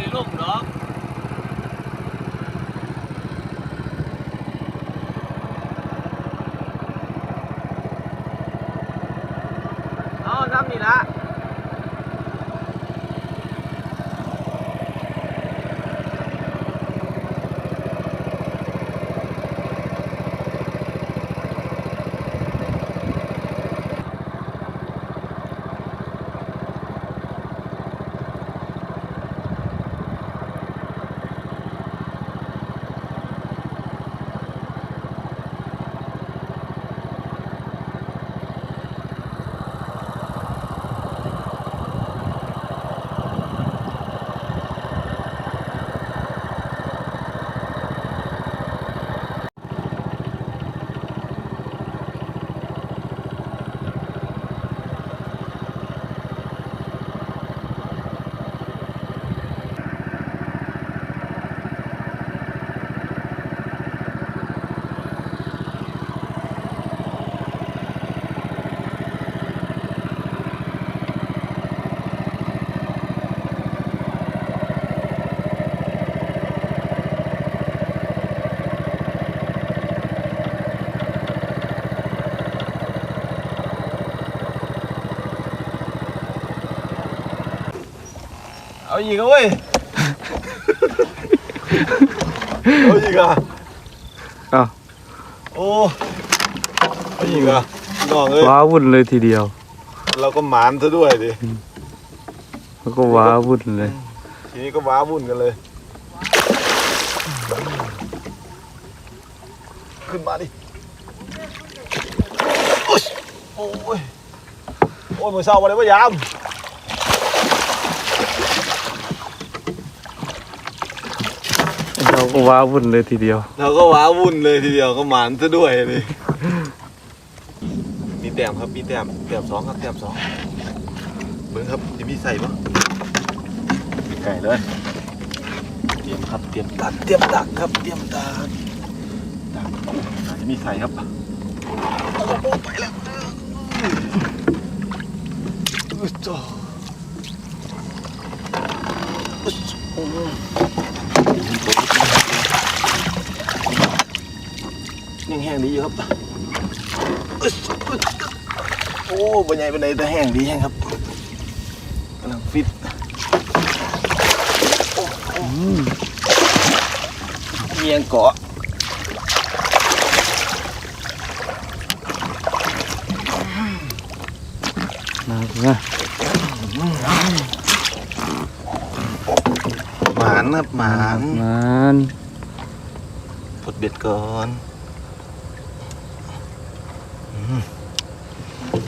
ได้ลงเนาะ อาทำนี่ละเอาอีกแล้วเว้ยเอาอีกอะอ้าว โอ้เอาอีกอะน้องเอ้ยว้าวุ่นเลยทีเดียว เราก็หมานซะด้วยดิแล้วก็ว้าวุ่นเลย ทีนี้ก็ว้าวุ่นกันเลย ขึ้นมาดิโอ้ยโอ้ยโอ้ยมือเศร้ามาเลยว่ายาม เราก็ว้าวุ่นเลยทีเดียว เราก็ว้าวุ่นเลยทีเดียวก็หมานซะด้วยเลยมีแต้มครับมีแต้มแต้มสองครับแต้มสองเบิ้งครับจะมีใส่ปะไก่เลยเตรียมครับเตรียมตัดเตรียมดักครับเตรียมดักดักจะมีใส่ครับโอ้โหไปแล้วอุ๊ยจ้าอุ๊ยโอ้โห ยังแห้งดีอยู่ครับ โอ้บรรยายเป็นไงแต่แห้งดีแห้งครับกำลังฟิตเมียงเกาะนะนะหมานครับหมาน หมันปลดเบ็ดก่อน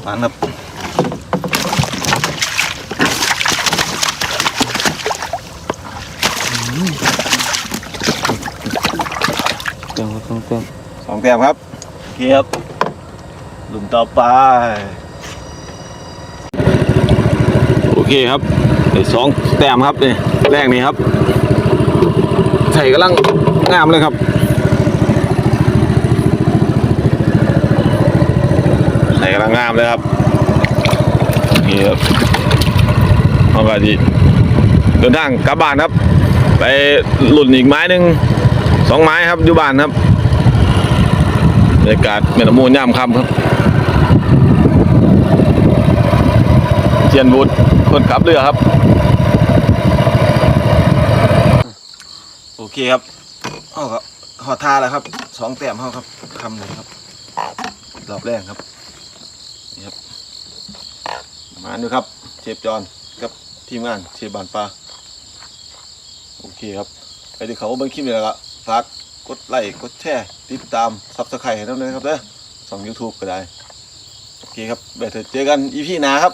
หมานครับเต็มก็ต้องเต็มสองแต้มครับเกียบหลุมต่อไป โอเคครับได้สองแต้มครับนี่แรกนี้ครับใส่กำลังงามเลยครับ ใส่กำลังงามเลยครับนี่ครับเอาก็ดีเดินทางกลับบ้านครับ ไปหลุนอีกไม้หนึ่งสองไม้ครับอยู่บ้านครับบรรยากาศเมนมูลย่ามคำครับเจียนบุตรคนขับเรือครับ โอเคครับเอาครับหอทาแล้วครับสองแต้มเข้าครับคำเลยครับรอบแรกครับ นี่ครับมาดูครับเชฟจอนกับทีมงานเชฟบานปลาโอเคครับไปดูเขาเบิ้งคลิปเลยละฝากกดไลค์กดแชร์ติดตามซับสไครต์ให้เราเลยนะครับเด้อสอง YouTube ก็ได้ โอเคครับเดี๋ยวเจอกันอีพีหน้าครับ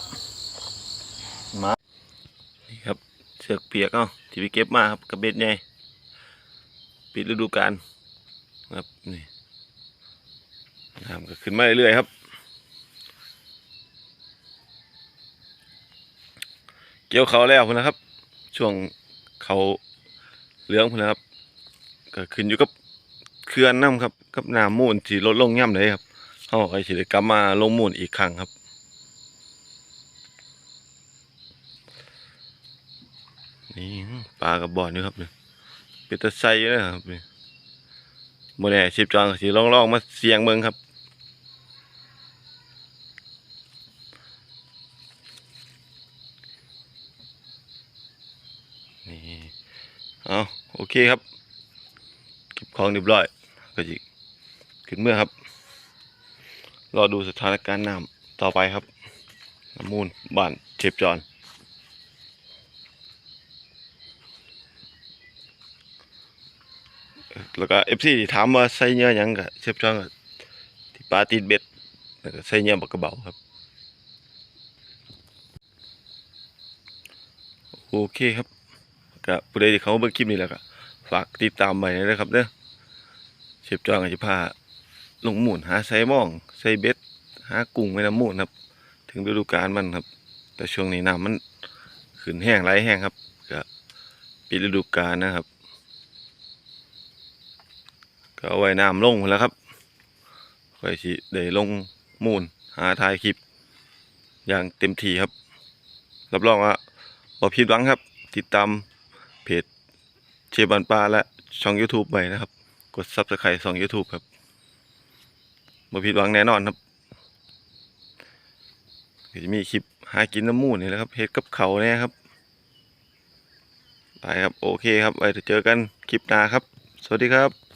นี่ครับเสือกเปียกเอ้าที่ไปเก็บมาครับกับเบ็ดใหญ่ปิดฤดูกาลครับนี่น้ำก็ขึ้นมาเรื่อยๆครับ เกี่ยวเขาแล้วพุ่นนะครับ ช่วงเขาเหลืองพุ่นนะครับก็ขึ้นอยู่กับเคลื่อนน้ำครับ กับน้ำมูลที่ลดลงย่ำเลยครับเขาก็สิได้กลับมาลงมูลอีกครั้งครับนี่ปลากระบอกนี่ครับเนี่ยเป็นตะไซนะครับนี่โมแน่ชิบจองสีลองลองๆมาเสียงเมืองครับ นี่ เอาโอเคครับเก็บของเรียบร้อยก็จิขึ้นเมื่อครับ รอดูสถานการณ์น้ำต่อไปครับน้ำมูลบ้านเชฟจอนแล้วก็เอฟซีถามว่าใส่เนื้อยังกับเชฟจอนก็ที่ปลาติดเบ็ดแล้วก็ใส่เนื้อบักกระเบาครับ โอเคครับก็ผู้ใดที่เขาเบิ่งคลิปนี้แล้วก็ ฝากติดตามไว้นะครับเด้อเชฟจอนก็จะพาลงหมุนหาไซมองไซเบ็ดหากุ้งแม่น้ำมูลครับ ถึงฤดูกาลมันครับ แต่ช่วงนี้น้ำมันขึ้นแห้งไหลแห้งครับก็ปิดฤดูกาลนะครับ ก็เอาไว้น้ำลงแล้วครับค่อยสิได้ลงมูลหาถ่ายคลิป อย่างเต็มที่ครับ รับรองว่าบ่ผิดหวังครับ ติดตามเพจ เชฟบันปลาและช่อง YouTube ไว้นะครับ กด Subscribe ช่อง YouTube ครับบ่ผิดหวังแน่นอนครับจะมีคลิปหากินน้ำมูนนี่แหละครับเฮ็ดกับเขาเนี่ยครับไปครับ โอเคครับไว้เจอกันคลิปหน้าครับ สวัสดีครับ